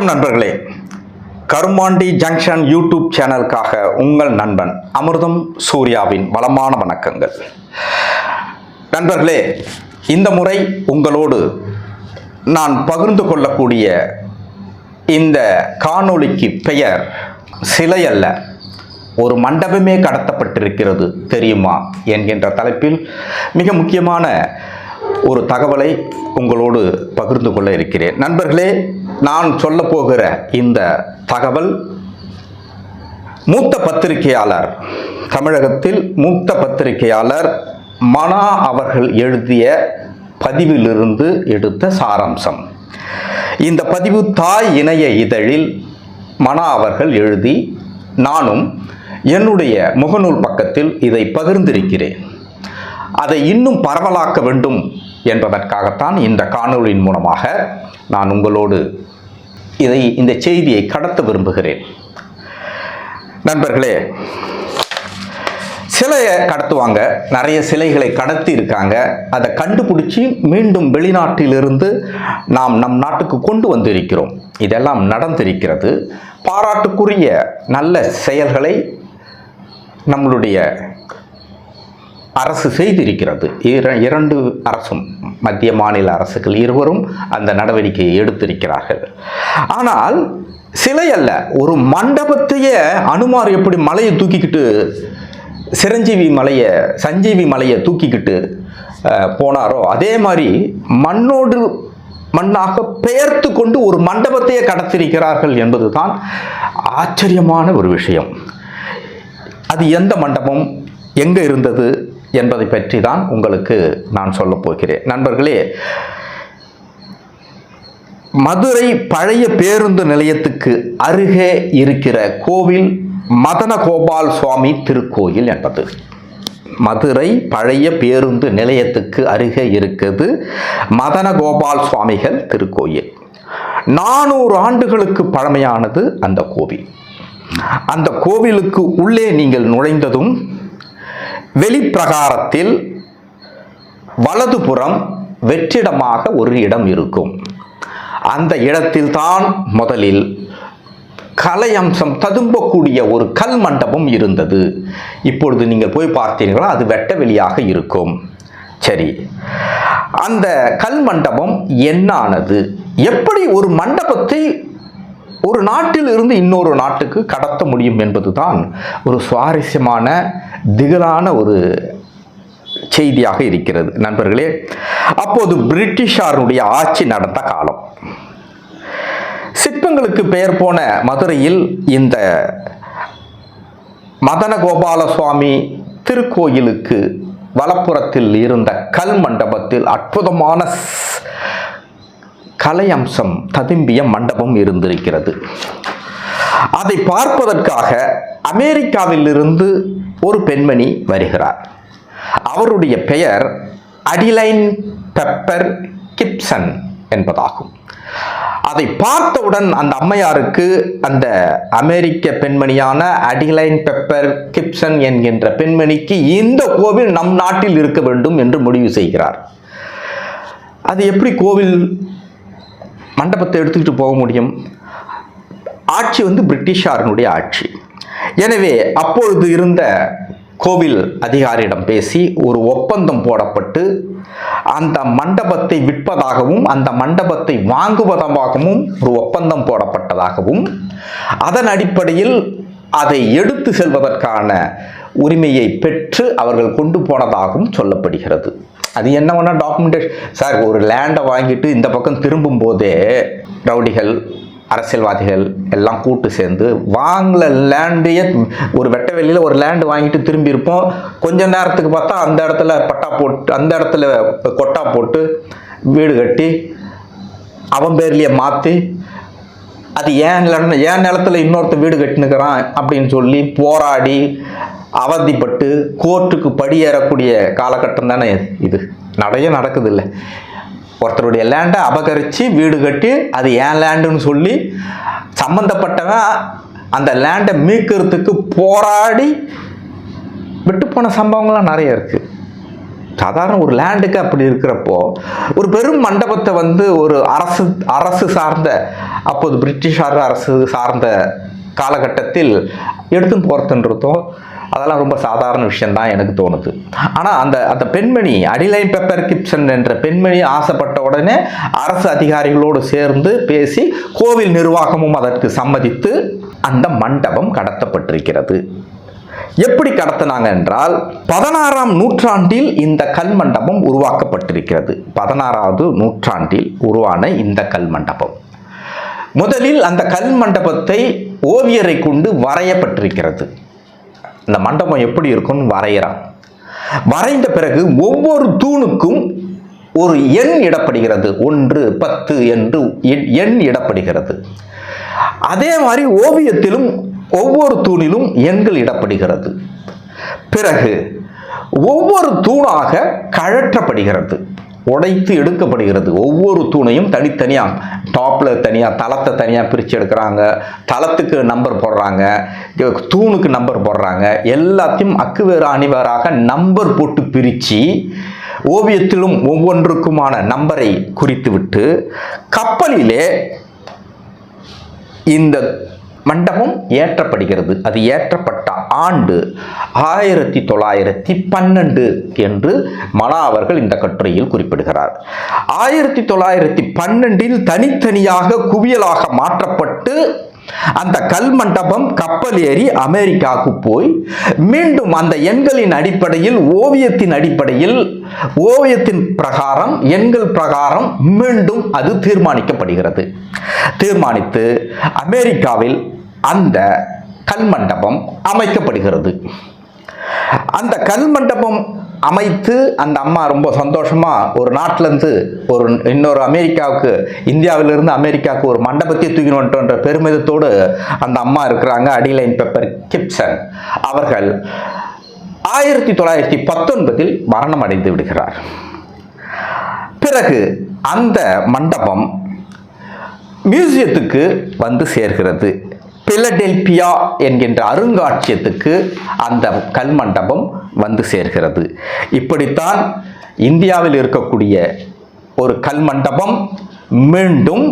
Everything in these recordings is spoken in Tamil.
வணக்கம் நண்பர்களே. கருமாண்டி ஜங்ஷன் யூடியூப் சேனலுக்காக உங்கள் நண்பன் அமிர்தம் சூர்யாவின் வளமான வணக்கங்கள். நண்பர்களே இந்த முறை உங்களோடு நான் பகிர்ந்து கொள்ளக்கூடிய இந்த காணொளிக்கு பெயர் சிலை அல்ல ஒரு மண்டபமே கடத்தப்பட்டிருக்கிறது தெரியுமா? என்கின்ற தலைப்பில் மிக முக்கியமான ஒரு தகவலை உங்களோடு பகிர்ந்து கொள்ள இருக்கிறேன். நண்பர்களே நான் சொல்ல போகிற இந்த தகவல் மூத்த பத்திரிகையாளர் தமிழகத்தில் மூத்த பத்திரிகையாளர் மனா அவர்கள் எழுதிய பதிவிலிருந்து எடுத்த சாராம்சம். இந்த பதிவு தாய் இணைய இதழில் மனா அவர்கள் எழுதி நானும் என்னுடைய முகநூல் பக்கத்தில் இதை பகிர்ந்திருக்கிறேன். அதை இன்னும் பரவலாக்க வேண்டும் என்பதற்காகத்தான் இந்த காணொளியின் மூலமாக நான் உங்களோடு இதை இந்த செய்தியை கடத்த விரும்புகிறேன். நண்பர்களே சிலையை கடத்துவாங்க நிறைய சிலைகளை கடத்தி இருக்காங்க அதை கண்டுபிடிச்சி மீண்டும் வெளிநாட்டிலிருந்து நாம் நம் நாட்டுக்கு கொண்டு வந்திருக்கிறோம். இதெல்லாம் நடந்திருக்கிறது. பாராட்டுக்குரிய நல்ல செயல்களை நம்மளுடைய அரசு செய்திருக்கிறது. இர- இரண்டு அரசும் மத்திய மாநில அரசுகள் இருவரும் அந்த நடவடிக்கையை எடுத்திருக்கிறார்கள். ஆனால் சிலை அல்ல ஒரு மண்டபத்தையே அனுமார் எப்படி மலையை தூக்கிக்கிட்டு சிரஞ்சீவி மலையை சஞ்சீவி மலையை தூக்கிக்கிட்டு போனாரோ அதே மாதிரி மண்ணோடு மண்ணாக பெயர்த்து கொண்டு ஒரு மண்டபத்தையே கடத்திருக்கிறார்கள் என்பதுதான் ஆச்சரியமான ஒரு விஷயம். அது எந்த மண்டபம்? எங்கே இருந்தது? என்பதை பற்றி தான் உங்களுக்கு நான் சொல்லப் போகிறேன். நண்பர்களே மதுரை பழைய பேருந்து நிலையத்துக்கு அருகே இருக்கிற கோவில் மதன கோபால் சுவாமி திருக்கோயில் என்பது. மதுரை பழைய பேருந்து நிலையத்துக்கு அருகே இருக்குது மதனகோபால் சுவாமிகள் திருக்கோயில். நானூறு ஆண்டுகளுக்கு பழமையானது அந்த கோவில். அந்த கோவிலுக்கு உள்ளே நீங்கள் நுழைந்ததும் வெளிப்பிரகாரத்தில் வலதுபுறம் வெற்றிடமாக ஒரு இடம் இருக்கும். அந்த இடத்தில்தான் முதலில் கலையம்சம் ததும்பக்கூடிய ஒரு கல் மண்டபம் இருந்தது. இப்பொழுது நீங்கள் போய் பார்த்தீர்களா அது வெட்ட வெளியாக இருக்கும். சரி அந்த கல் மண்டபம் என்னானது? எப்படி ஒரு மண்டபத்தை ஒரு நாட்டில் இருந்து இன்னொரு நாட்டுக்கு கடத்த முடியும் என்பதுதான் ஒரு சுவாரஸ்யமான திகழான ஒரு செய்தியாக இருக்கிறது. நண்பர்களே அப்போது பிரிட்டிஷாருடைய ஆட்சி நடந்த காலம். சிற்பங்களுக்கு பெயர் போன மதுரையில் இந்த மதன கோபால சுவாமி திருக்கோயிலுக்கு வலப்புறத்தில் இருந்த கல் மண்டபத்தில் அற்புதமான ஸ்- கலை அம்சம் ததும்பிய மண்டபம் இருந்திருக்கிறது. அதை பார்ப்பதற்காக அமெரிக்காவிலிருந்து ஒரு பெண்மணி வருகிறார். அவருடைய பெயர் அடிலைன் பெப்பர் கிப்சன் என்பதாகும். அதை பார்த்தவுடன் அந்த அம்மையாருக்கு அந்த அமெரிக்க பெண்மணியான அடிலைன் பெப்பர் கிப்சன் என்கின்ற பெண்மணிக்கு இந்த கோவில் நம் நாட்டில் இருக்க வேண்டும் என்று முடிவு செய்கிறார். அது எப்படி கோவில் மண்டபத்தை எடுத்துக்கிட்டு போக முடியும். ஆட்சி வந்து பிரிட்டிஷாரினுடைய ஆட்சி. எனவே அப்பொழுது இருந்த கோவில் அதிகாரியிடம் பேசி ஒரு ஒப்பந்தம் போடப்பட்டு அந்த மண்டபத்தை விற்பதாகவும் அந்த மண்டபத்தை வாங்குவதாகவும் ஒரு ஒப்பந்தம் போடப்பட்டதாகவும் அதன் அடிப்படையில் அதை எடுத்து செல்வதற்கான உரிமையை பெற்று அவர்கள் கொண்டு போனதாகவும் சொல்லப்படுகிறது. அது என்ன ஒன்றா டாக்குமெண்டேஷன் சார் ஒரு லேண்டை வாங்கிட்டு இந்த பக்கம் திரும்பும் போதே ரவுடிகள் அரசியல்வாதிகள் எல்லாம் கூட்டு சேர்ந்து வாங்கின லேண்டையே ஒரு வெட்ட வெளியில் ஒரு லேண்டு வாங்கிட்டு திரும்பியிருப்போம். கொஞ்ச நேரத்துக்கு பார்த்தா அந்த இடத்துல பட்டா போட்டு அந்த இடத்துல கொட்டா போட்டு வீடு கட்டி அவன் பேர்லேயே மாற்றி அது ஏன் நிலம் ஏன் நிலத்துல இன்னொருத்த வீடு கட்டினுக்கிறான் அப்படின்னு சொல்லி போராடி அவதிப்பட்டு கோர்ட்டுக்கு படியேறக்கூடிய காலகட்டம் தானே இது. நிறைய நடக்குது இல்லை ஒருத்தருடைய லேண்டை அபகரித்து வீடு கட்டி அது ஏன் லேண்டுன்னு சொல்லி சம்மந்தப்பட்டவன் அந்த லேண்டை மீட்கிறதுக்கு போராடி விட்டு போன சம்பவங்கள்லாம் நிறைய இருக்குது சாதாரண ஒரு லேண்டுக்கு அப்படி இருக்கிறப்போ ஒரு பெரும் மண்டபத்தை வந்து ஒரு அரசு அரசு சார்ந்த அப்போது பிரிட்டிஷார் அரசு சார்ந்த காலகட்டத்தில் எடுத்து போகிறதுன்றதும் அதெல்லாம் ரொம்ப சாதாரண விஷயந்தான் எனக்கு தோணுது. ஆனால் அந்த அந்த பெண்மணி அடிலைன் பெப்பர் கிப்சன் என்ற பெண்மணி ஆசைப்பட்ட உடனே அரசு அதிகாரிகளோடு சேர்ந்து பேசி கோவில் நிர்வாகமும் அதற்கு சம்மதித்து அந்த மண்டபம் கடத்தப்பட்டிருக்கிறது. எப்படி கடத்தினாங்க என்றால் பதினாறாம் நூற்றாண்டில் இந்த கல் மண்டபம் உருவாக்கப்பட்டிருக்கிறது. பதினாறாவது நூற்றாண்டில் உருவான இந்த கல் மண்டபம். முதலில் அந்த கல் மண்டபத்தை ஓவியரை கொண்டு வரையப்பட்டிருக்கிறது. இந்த மண்டபம் எப்படி இருக்கும்னு வரைகிறான் வரைந்த பிறகு ஒவ்வொரு தூணுக்கும் ஒரு எண் இடப்படுகிறது. ஒன்று பத்து என்று எண்- எண் இடப்படுகிறது. அதே மாதிரி ஓவியத்திலும் ஒவ்வொரு தூணிலும் எண்கள் இடப்படுகிறது. பிறகு ஒவ்வொரு தூணாக கழற்றப்படுகிறது. உடைத்து எடுக்கப்படுகிறது. ஒவ்வொரு தூணையும் தனித்தனியாக டாப்பில் தனியாக தளத்தை தனியாக பிரித்து எடுக்கிறாங்க. தளத்துக்கு நம்பர் போடுறாங்க. தூணுக்கு நம்பர் போடுறாங்க. எல்லாத்தையும் அக்குவேறு அணிவராக நம்பர் போட்டு பிரித்து ஓவியத்திலும் ஒவ்வொன்றுக்குமான நம்பரை குறித்துவிட்டு கப்பலிலே இந்த மண்டபம் ஏற்றப்படுகிறது. அது ஏற்றப்பட்ட ஆண்டு ஆயிரத்தி தொள்ளாயிரத்தி பன்னெண்டு என்று மனா அவர்கள் இந்த கட்டுரையில் குறிப்பிடுகிறார். ஆயிரத்தி தொள்ளாயிரத்தி பன்னெண்டில் தனித்தனியாக குவியலாக மாற்றப்பட்டு அந்த கல் மண்டபம் கப்பல் ஏறி அமெரிக்காவுக்கு போய் மீண்டும் அந்த எண்களின் அடிப்படையில் ஓவியத்தின் அடிப்படையில் ஓவியத்தின் பிரகாரம் எண்கள் பிரகாரம் மீண்டும் அது தீர்மானிக்கப்படுகிறது. தீர்மானித்து அமெரிக்காவில் அந்த கல்மண்டபம் அமைக்கப்படுகிறது. அந்த கல்மண்டபம் அமைத்து அந்த அம்மா ரொம்ப சந்தோஷமா ஒரு நாட்டிலேருந்து ஒரு இன்னொரு அமெரிக்காவுக்கு இந்தியாவிலிருந்து அமெரிக்காவுக்கு ஒரு மண்டபத்தை தூக்கி வந்துட்டோன்ற பெருமிதத்தோடு அந்த அம்மா இருக்கிறாங்க அடிலைன் பெப்பர் கிப்சன். அவர்கள் ஆயிரத்தி தொள்ளாயிரத்தி பத்தொன்பதில் மரணம் அடைந்து விடுகிறார். பிறகு அந்த மண்டபம் மியூசியத்துக்கு வந்து சேர்கிறது. பிலடெல்பியா என்கின்ற அருங்காட்சியத்துக்கு அந்த கல் மண்டபம் வந்து சேர்கிறது. இப்படித்தான் இந்தியாவில் இருக்கக்கூடிய ஒரு கல் மண்டபம் மீண்டும்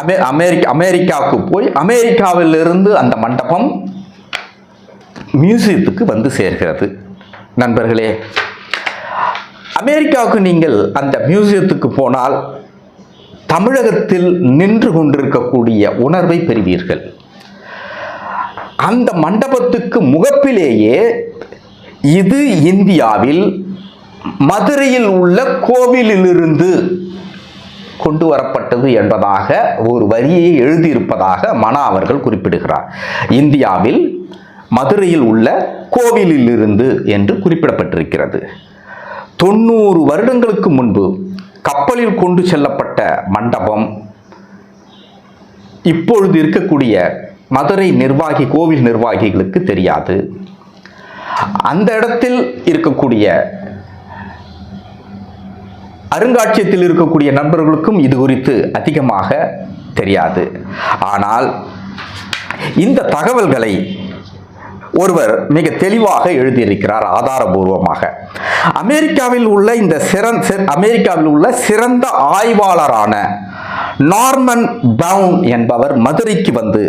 அமெ அமெரிக்க அமெரிக்காவுக்கு போய் அமெரிக்காவிலிருந்து அந்த மண்டபம் மியூசியத்துக்கு வந்து சேர்கிறது. நண்பர்களே அமெரிக்காவுக்கு நீங்கள் அந்த மியூசியத்துக்கு போனால் தமிழகத்தில் நின்று கொண்டிருக்கக்கூடிய உணர்வை பெறுவீர்கள். அந்த மண்டபத்துக்கு முகப்பிலேயே இது இந்தியாவில் மதுரையில் உள்ள கோவிலிலிருந்து கொண்டு வரப்பட்டது என்பதாக ஒரு வரியை எழுதியிருப்பதாக மனா அவர்கள் குறிப்பிடுகிறார். இந்தியாவில் மதுரையில் உள்ள கோவிலிலிருந்து என்று குறிப்பிடப்பட்டிருக்கிறது. தொண்ணூறு வருடங்களுக்கு முன்பு கப்பலில் கொண்டு செல்லப்பட்ட மண்டபம் இப்பொழுது இருக்கக்கூடிய மதுரை நிர்வாகி கோவில் நிர்வாகிகளுக்கு தெரியாது. அந்த இடத்தில் இருக்கக்கூடிய அருங்காட்சியகத்தில் இருக்கக்கூடிய நண்பர்களுக்கும் இது குறித்து அதிகமாக தெரியாது. ஆனால் இந்த தகவல்களை ஒருவர் மிக தெளிவாக எழுதியிருக்கிறார் ஆதாரபூர்வமாக. அமெரிக்காவில் உள்ள இந்த சிறந்த அமெரிக்காவில் உள்ள சிறந்த ஆய்வாளரான நார்மன் பிரவுன் என்பவர் மதுரைக்கு வந்து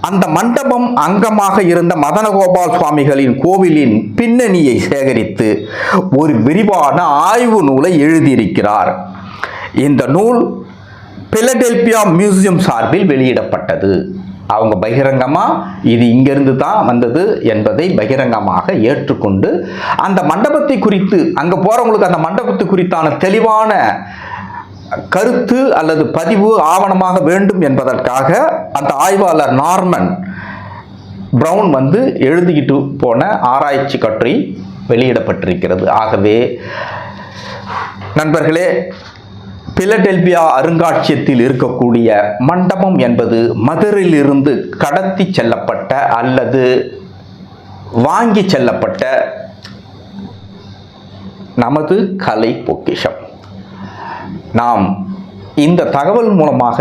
அந்த மண்டபம் அங்கமாக இருந்த மதனகோபால் சுவாமிகளின் கோவிலின் பின்னணியை சேகரித்து ஒரு விரிவான ஆய்வு நூலை எழுதியிருக்கிறார். இந்த நூல் பிலடெல்பியா மியூசியம் சார்பில் வெளியிடப்பட்டது. அவங்க பகிரங்கமாக இது இங்கிருந்து தான் வந்தது என்பதை பகிரங்கமாக ஏற்றுக்கொண்டு அந்த மண்டபத்தை குறித்து அங்கே போகிறவங்களுக்கு அந்த மண்டபத்தை குறித்தான தெளிவான கருத்து அல்லது பதிவு ஆவணமாக வேண்டும் என்பதற்காக அந்த ஆய்வாளர் நார்மன் ப்ரவுன் வந்து எழுதிக்கிட்டு போன ஆராய்ச்சி கட்டுரை வெளியிடப்பட்டிருக்கிறது. ஆகவே நண்பர்களே பிலடெல்பியா அருங்காட்சியத்தில் இருக்கக்கூடிய மண்டபம் என்பது மதுரையிலிருந்து கடத்தி செல்லப்பட்ட அல்லது வாங்கி செல்லப்பட்ட நமது கலை பொக்கிஷம். நாம் இந்த தகவல் மூலமாக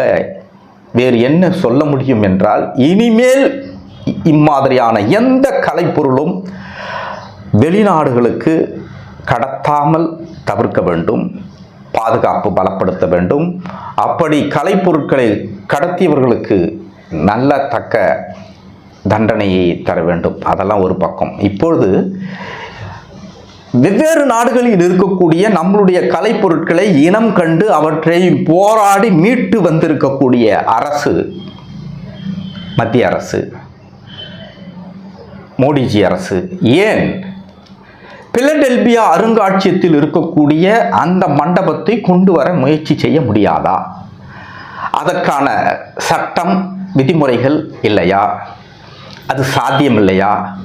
வேறு என்ன சொல்ல முடியும் என்றால் இனிமேல் இம்மாதிரியான எந்த கலைப்பொருளும் வெளிநாடுகளுக்கு கடத்தாமல் தவிர்க்க வேண்டும். பாதுகாப்பு பலப்படுத்த வேண்டும். அப்படி கலைப்பொருட்களை கடத்தியவர்களுக்கு நல்ல தக்க தண்டனையை தர வேண்டும். அதெல்லாம் ஒரு பக்கம். இப்பொழுது வெவ்வேறு நாடுகளில் இருக்கக்கூடிய நம்மளுடைய கலைப்பொருட்களை இனம் கண்டு அவற்றை போராடி மீட்டு வந்திருக்கக்கூடிய அரசு மத்திய அரசு மோடிஜி அரசு ஏன் பிலடெல்பியா அருங்காட்சியகத்தில் இருக்கக்கூடிய அந்த மண்டபத்தை கொண்டு வர முயற்சி செய்ய முடியாதா? அதற்கான சட்டம் விதிமுறைகள் இல்லையா? அது சாத்தியம் இல்லையா?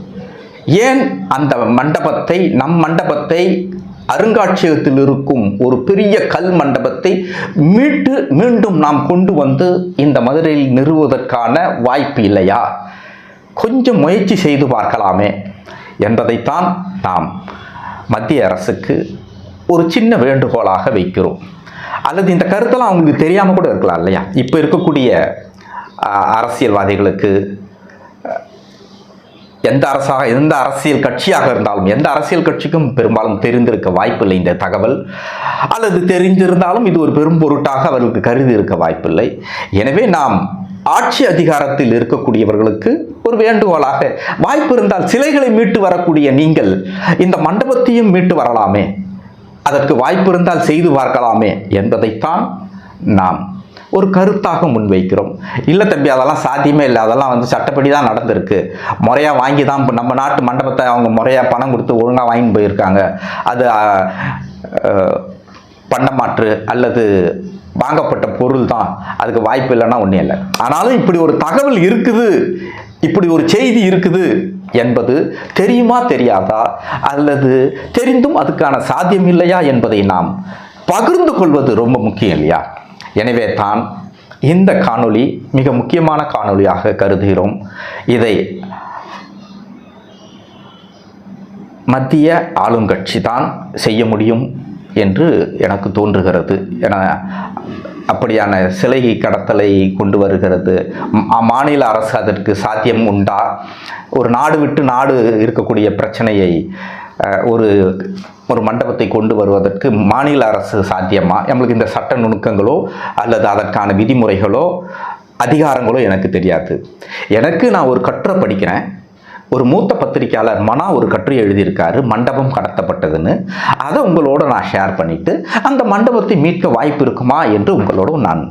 ஏன் அந்த மண்டபத்தை நம் மண்டபத்தை அருங்காட்சியகத்தில் இருக்கும் ஒரு பெரிய கல் மண்டபத்தை மீட்டு மீண்டும் நாம் கொண்டு வந்து இந்த மதுரையில் நிறுவுவதற்கான வாய்ப்பு இல்லையா? கொஞ்சம் முயற்சி செய்து பார்க்கலாமே. என்பதைத்தான் நாம் மத்திய அரசுக்கு ஒரு சின்ன வேண்டுகோளாக வைக்கிறோம். அல்லது இந்த கருத்தெல்லாம் அவங்களுக்கு தெரியாமல் கூட இருக்கலாம் இல்லையா? இப்போ இருக்கக்கூடிய அரசியல்வாதிகளுக்கு எந்த அரசாக எந்த அரசியல் கட்சியாக இருந்தாலும் எந்த அரசியல் கட்சிக்கும் பெரும்பாலும் தெரிந்திருக்க வாய்ப்பில்லை இந்த தகவல். அல்லது தெரிந்திருந்தாலும் இது ஒரு பெரும் பொருட்டாக அவர்களுக்கு கருதி இருக்க வாய்ப்பில்லை. எனவே நாம் ஆட்சி அதிகாரத்தில் இருக்கக்கூடியவர்களுக்கு ஒரு வேண்டுகோளாக. வாய்ப்பு இருந்தால் சிலைகளை மீட்டு வரக்கூடிய நீங்கள் இந்த மண்டபத்தையும் மீட்டு வரலாமே. அதற்கு வாய்ப்பு இருந்தால் செய்து பார்க்கலாமே என்பதைத்தான் நாம் ஒரு கருத்தாக முன்வைக்கிறோம். இல்லை தம்பி அதெல்லாம் சாத்தியமே இல்லை. அதெல்லாம் வந்து சட்டப்படி தான் நடந்திருக்கு. முறையாக வாங்கி தான் நம்ம நாட்டு மண்டபத்தை அவங்க முறையாக பணம் கொடுத்து ஒழுங்காக வாங்கி போயிருக்காங்க. அது அஹ், பண்டமாற்று அல்லது வாங்கப்பட்ட பொருள் தான். அதுக்கு வாய்ப்பு இல்லைன்னா ஒன்றும் இல்லை. ஆனாலும் இப்படி ஒரு தகவல் இருக்குது. இப்படி ஒரு செய்தி இருக்குது என்பது தெரியுமா தெரியாதா? அல்லது தெரிந்தும் அதுக்கான சாத்தியம் இல்லையா என்பதை நாம் பகிர்ந்து கொள்வது ரொம்ப முக்கியம் இல்லையா? எனவே தான் இந்த காணொளி மிக முக்கியமான காணொளியாக கருதுகிறோம். இதை மத்திய ஆளுங்கட்சி தான் செய்ய முடியும் என்று எனக்கு தோன்றுகிறது. என அப்படியான சிலை கடத்தலை கொண்டு வருகிறது. மாநில அரசு அதற்கு சாத்தியம் உண்டா? ஒரு நாடு விட்டு நாடு இருக்கக்கூடிய பிரச்சனையை ஒரு ஒரு மண்டபத்தை கொண்டு வருவதற்கு மாநில அரசு சாத்தியமா? நம்மளுக்கு இந்த சட்ட நுணுக்கங்களோ அல்லது அதற்கான விதிமுறைகளோ அதிகாரங்களோ எனக்கு தெரியாது. எனக்கு நான் ஒரு கட்டுரை படிக்கிறேன். ஒரு மூத்த பத்திரிக்கையாளர் மனா ஒரு கட்டுரை எழுதியிருக்காரு மண்டபம் கடத்தப்பட்டதுன்னு. அதை உங்களோட நான் ஷேர் பண்ணிட்டு அந்த மண்டபத்தை மீட்க வாய்ப்பு இருக்குமா என்று உங்களோட நான்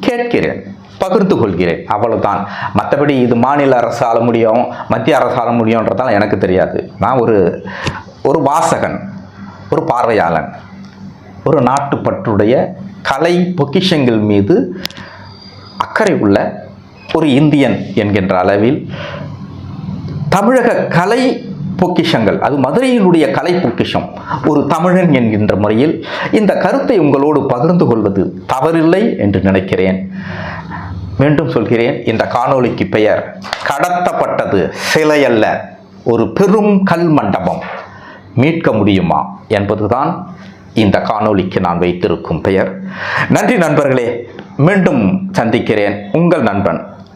கேட்கிறேன் பகிர்ந்து கொள்கிறேன். அவ்வளவுதான். மற்றபடி இது மாநில அரசு ஆள முடியும் மத்திய அரசு ஆள முடியுன்றதால எனக்கு தெரியாது. நான் ஒரு ஒரு வாசகன் ஒரு பார்வையாளன். ஒரு நாட்டுப்பற்றுடைய கலை பொக்கிஷங்கள் மீது அக்கறை உள்ள ஒரு இந்தியன் என்கின்ற அளவில் தமிழக கலை பொக்கிஷங்கள் அது மதுரையினுடைய கலை பொக்கிஷம் ஒரு தமிழன் என்கின்ற முறையில் இந்த கருத்தை உங்களோடு பகிர்ந்து கொள்வது தவறில்லை என்று நினைக்கிறேன். மீண்டும் சொல்கிறேன் இந்த காணொளிக்கு பெயர் கடத்தப்பட்டது சிலை அல்ல ஒரு பெரும் கல் மண்டபம். மீட்க முடியுமா என்பதுதான் இந்த காணொளிக்கு நான் வைத்திருக்கும் பெயர். நன்றி நண்பர்களே மீண்டும் சந்திக்கிறேன். உங்கள் நண்பன்